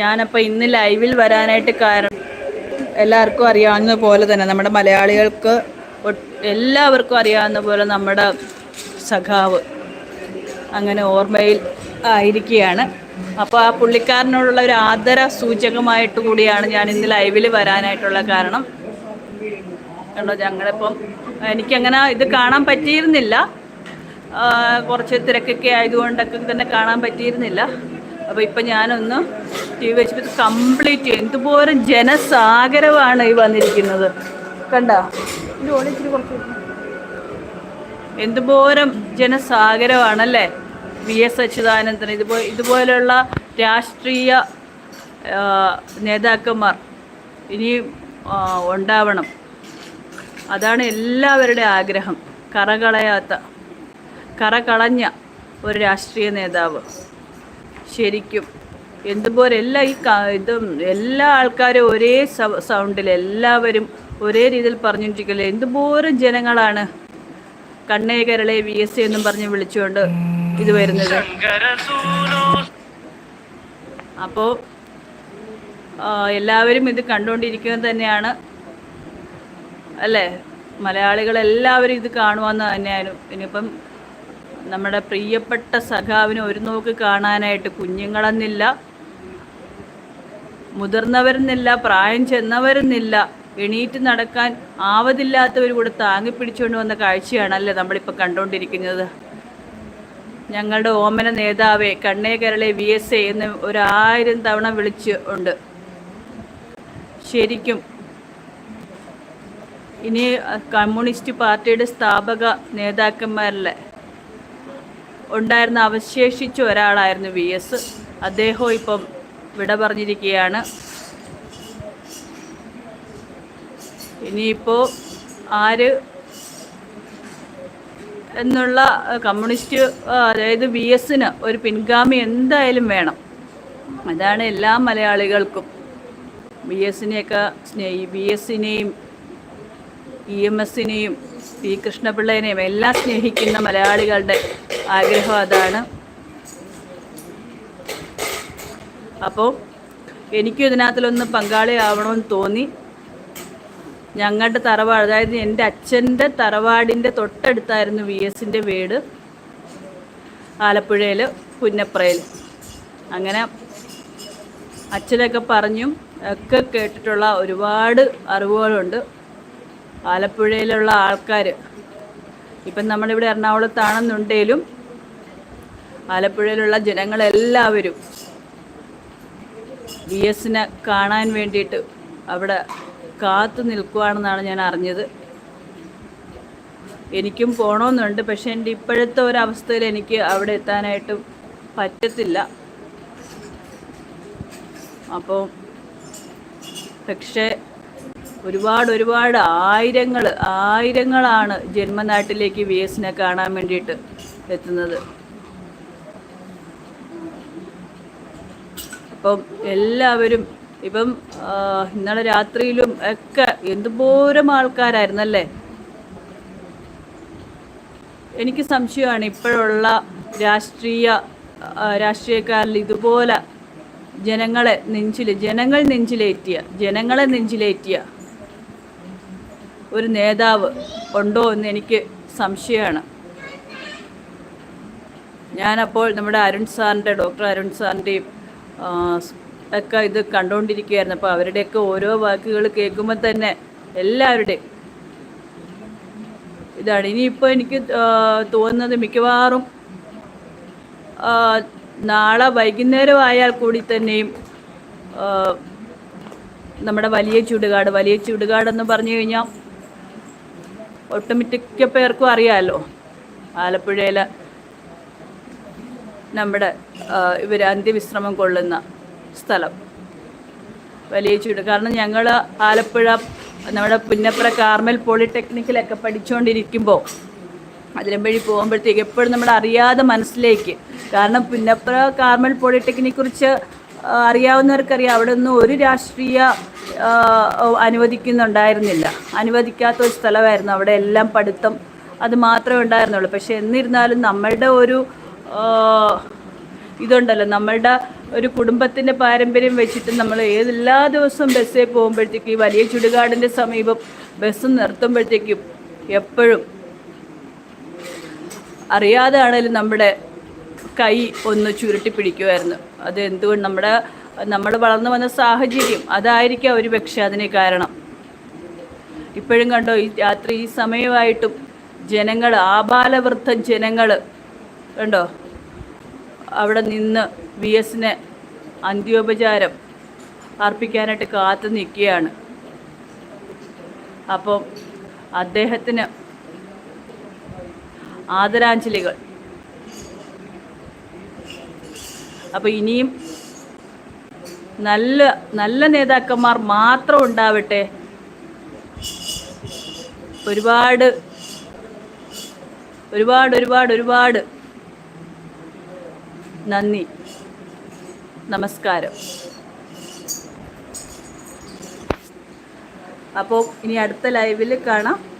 ഞാനപ്പോൾ ഇന്ന് ലൈവിൽ വരാനായിട്ട് കാരണം എല്ലാവർക്കും അറിയാവുന്ന പോലെ തന്നെ നമ്മുടെ മലയാളികൾക്ക് എല്ലാവർക്കും അറിയാവുന്ന പോലെ നമ്മുടെ സഖാവ് അങ്ങനെ ഓർമ്മയിൽ ആയിരിക്കുകയാണ്. അപ്പോൾ ആ പുള്ളിക്കാരനോടുള്ള ഒരു ആദര സൂചകമായിട്ട് കൂടിയാണ് ഞാൻ ഇന്ന് ലൈവിൽ വരാനായിട്ടുള്ള കാരണം. കണ്ടോ ഞങ്ങളിപ്പം എനിക്കങ്ങനെ ഇത് കാണാൻ പറ്റിയിരുന്നില്ല. കുറച്ച് തിരക്കൊക്കെ ആയതുകൊണ്ടൊക്കെ തന്നെ കാണാൻ പറ്റിയിരുന്നില്ല. അപ്പോൾ ഇപ്പം ഞാനൊന്ന് ടി വി വെച്ചിട്ട് കംപ്ലീറ്റ് എന്തുപോലെ ജനസാഗരമാണ് ഈ വന്നിരിക്കുന്നത്. കണ്ടോ? എന്തുപോലും ജനസാഗരമാണല്ലേ? വി എസ് അച്യുതാനന്ദൻ ഇതുപോ ഇതുപോലെയുള്ള രാഷ്ട്രീയ നേതാക്കന്മാർ ഇനിയും ആ, ഉണ്ടാവണം. അതാണ് എല്ലാവരുടെ ആഗ്രഹം. കറകളയാത്ത കറകളഞ്ഞ ഒരു രാഷ്ട്രീയ നേതാവ്. ശരിക്കും. എന്തുപോലെ എല്ലാ ഈ ഇതും എല്ലാ ആൾക്കാരും ഒരേ സൗണ്ടിൽ എല്ലാവരും ഒരേ രീതിയിൽ പറഞ്ഞുകൊണ്ടിരിക്കില്ല എന്തുപോലും ജനങ്ങളാണ് കണ്ണേ കരളെ വി എസ് സി എന്നും പറഞ്ഞ് വിളിച്ചുകൊണ്ട് ഇത് വരുന്നത്. അപ്പോ എല്ലാവരും ഇത് കണ്ടുകൊണ്ടിരിക്കുന്നത് തന്നെയാണ്. അല്ലേ? മലയാളികളെല്ലാവരും ഇത് കാണുമെന്ന് തന്നെയാണ് ഇനിയിപ്പം നമ്മുടെ പ്രിയപ്പെട്ട സഖാവിനെ ഒരു നോക്ക് കാണാനായിട്ട് കുഞ്ഞുങ്ങളെന്നില്ല. മുതിർന്നവരെന്നില്ല പ്രായം ചെന്നവരെന്നില്ല എണീറ്റ് നടക്കാൻ ആവതില്ലാത്തവർ കൂടെ താങ്ങി പിടിച്ചുകൊണ്ട് വന്ന കാഴ്ചയാണല്ലേ നമ്മളിപ്പോൾ കണ്ടുകൊണ്ടിരിക്കുന്നത് ഞങ്ങളുടെ ഓമന നേതാവെ കണ്ണേ കേരളെ വി എസ് എ എന്ന് ഒരായിരം തവണ വിളിച്ച് ഉണ്ട്. ശരിക്കും ഇനി കമ്മ്യൂണിസ്റ്റ് പാർട്ടിയുടെ സ്ഥാപക നേതാക്കന്മാരിലെ ഉണ്ടായിരുന്ന അവശേഷിച്ച ഒരാളായിരുന്നു വി എസ്. അദ്ദേഹവും ഇപ്പം വിട പറഞ്ഞിരിക്കുകയാണ്. ഇനിയിപ്പോൾ ആര് എന്നുള്ള കമ്മ്യൂണിസ്റ്റ് അതായത് വി എസിന് ഒരു പിൻഗാമി എന്തായാലും വേണം. അതാണ് എല്ലാ മലയാളികൾക്കും. ബി എസിനെയൊക്കെ സ്നേഹി ബി എസിനെയും ഇ എം എസിനെയും പി കൃഷ്ണപിള്ളേനെയും എല്ലാം സ്നേഹിക്കുന്ന മലയാളികളുടെ ആഗ്രഹം അതാണ്. അപ്പോൾ എനിക്കും ഇതിനകത്തിലൊന്ന് പങ്കാളിയാവണമെന്ന് തോന്നി. ഞങ്ങളുടെ തറവാട് അതായത് എന്റെ അച്ഛന്റെ തറവാടിന്റെ തൊട്ടടുത്തായിരുന്നു വി എസിന്റെ വീട് ആലപ്പുഴയിൽ പുന്നപ്രയിൽ. അങ്ങനെ അച്ഛനൊക്കെ പറഞ്ഞും ഒക്കെ കേട്ടിട്ടുള്ള ഒരുപാട് അറിവുകളുണ്ട്. ആലപ്പുഴയിലുള്ള ആൾക്കാർ ഇപ്പം നമ്മളിവിടെ എറണാകുളത്താണെന്നുണ്ടെങ്കിലും ആലപ്പുഴയിലുള്ള ജനങ്ങളെല്ലാവരും വി എസിനെ കാണാൻ വേണ്ടിയിട്ട് അവിടെ കാത്തു നിൽക്കുവാണെന്നാണ് ഞാൻ അറിഞ്ഞത്. എനിക്കും പോകണമെന്നുണ്ട് പക്ഷെ എന്റെ ഇപ്പോഴത്തെ ഒരവസ്ഥയിൽ എനിക്ക് അവിടെ എത്താനായിട്ട് പറ്റത്തില്ല. അപ്പോൾ പക്ഷേ ഒരുപാട് ഒരുപാട് ആയിരങ്ങൾ ആയിരങ്ങളാണ് ജന്മനാട്ടിലേക്ക് വി എസിനെ കാണാൻ വേണ്ടിയിട്ട് എത്തുന്നത്. അപ്പം എല്ലാവരും ഇപ്പം ഇന്നലെ രാത്രിയിലും ഒക്കെ എന്തുപോരം ആൾക്കാരായിരുന്നല്ലേ? എനിക്ക് സംശയമാണ് ഇപ്പോഴുള്ള രാഷ്ട്രീയ രാഷ്ട്രീയക്കാരിൽ ഇതുപോലെ ജനങ്ങളെ നെഞ്ചിൽ ജനങ്ങൾ നെഞ്ചിലേറ്റിയ ജനങ്ങളെ നെഞ്ചിലേറ്റിയ ഒരു നേതാവ് ഉണ്ടോ എന്ന് എനിക്ക് സംശയമാണ്. ഞാനപ്പോൾ നമ്മുടെ അരുൺ സാറിന്റെ ഡോക്ടർ അരുൺ സാറിന്റെയും ഒക്കെ ഇത് കണ്ടുകൊണ്ടിരിക്കുകയായിരുന്നു അപ്പോൾ അവരുടെയൊക്കെ ഓരോ വാക്കുകൾ കേൾക്കുമ്പോൾ തന്നെ എല്ലാവരുടെയും ഇതാണ്. ഇനിയിപ്പോൾ എനിക്ക് തോന്നുന്നത് മിക്കവാറും നാളെ വൈകുന്നേരം ആയാൽ കൂടി തന്നെയും നമ്മുടെ വലിയ ചുടുകാട് വലിയ ചുടുകാടെന്ന് പറഞ്ഞു കഴിഞ്ഞാൽ ഒട്ടുമിക്ക പേർക്കും അറിയാമല്ലോ ആലപ്പുഴയിലെ നമ്മുടെ ഇവർ അന്ത്യവിശ്രമം കൊള്ളുന്ന സ്ഥലം. വലിയ ചൂട്. കാരണം ഞങ്ങൾ ആലപ്പുഴ നമ്മുടെ പുന്നപ്ര കാർമൽ പോളിടെക്നിക്കിലൊക്കെ പഠിച്ചുകൊണ്ടിരിക്കുമ്പോൾ അതിലും വഴി പോകുമ്പോഴത്തേക്ക് എപ്പോഴും നമ്മൾ അറിയാതെ മനസ്സിലേക്ക് കാരണം പുന്നപ്ര കാർമൽ പോളിടെക്നിക്കിനെ കുറിച്ച് അറിയാവുന്നവർക്കറിയാം. അവിടെ നിന്ന് ഒരു രാഷ്ട്രീയ അനുവദിക്കുന്നുണ്ടായിരുന്നില്ല. അനുവദിക്കാത്ത ഒരു സ്ഥലമായിരുന്നു. അവിടെ എല്ലാം പഠിത്തം അത് മാത്രമേ ഉണ്ടായിരുന്നുള്ളൂ. പക്ഷെ എന്നിരുന്നാലും നമ്മളുടെ ഒരു ഇതുണ്ടല്ലോ നമ്മളുടെ ഒരു കുടുംബത്തിന്റെ പാരമ്പര്യം വെച്ചിട്ട് നമ്മൾ ഏതെല്ലാ ദിവസവും ബസ്സിൽ പോകുമ്പോഴത്തേക്കും ഈ വലിയ ചുടുകാടിന്റെ സമീപം ബസ് നിർത്തുമ്പോഴത്തേക്കും എപ്പോഴും അറിയാതെ ആണെങ്കിലും നമ്മുടെ കൈ ഒന്ന് ചുരുട്ടി പിടിക്കുമായിരുന്നു അത് എന്തുകൊണ്ട് നമ്മുടെ നമ്മൾ വളർന്നു വന്ന സാഹചര്യം അതായിരിക്കാം ഒരു പക്ഷേ അതിന് കാരണം. ഇപ്പോഴും കണ്ടോ ഈ രാത്രി ഈ സമയമായിട്ടും ജനങ്ങൾ ആബാലവൃദ്ധ ജനങ്ങൾ കണ്ടോ അവിടെ നിന്ന് വി എസിനെ അന്ത്യോപചാരം അർപ്പിക്കാനായിട്ട് കാത്തു നിൽക്കുകയാണ്. അപ്പം അദ്ദേഹത്തിന് ആദരാഞ്ജലികൾ. അപ്പോൾ ഇനിയും നല്ല നല്ല നേതാക്കന്മാർ മാത്രം ഉണ്ടാവട്ടെ. ഒരുപാട് ഒരുപാട് ഒരുപാട് ഒരുപാട് നന്ദി. നമസ്കാരം. അപ്പോൾ ഇനി അടുത്ത ലൈവിൽ കാണാം.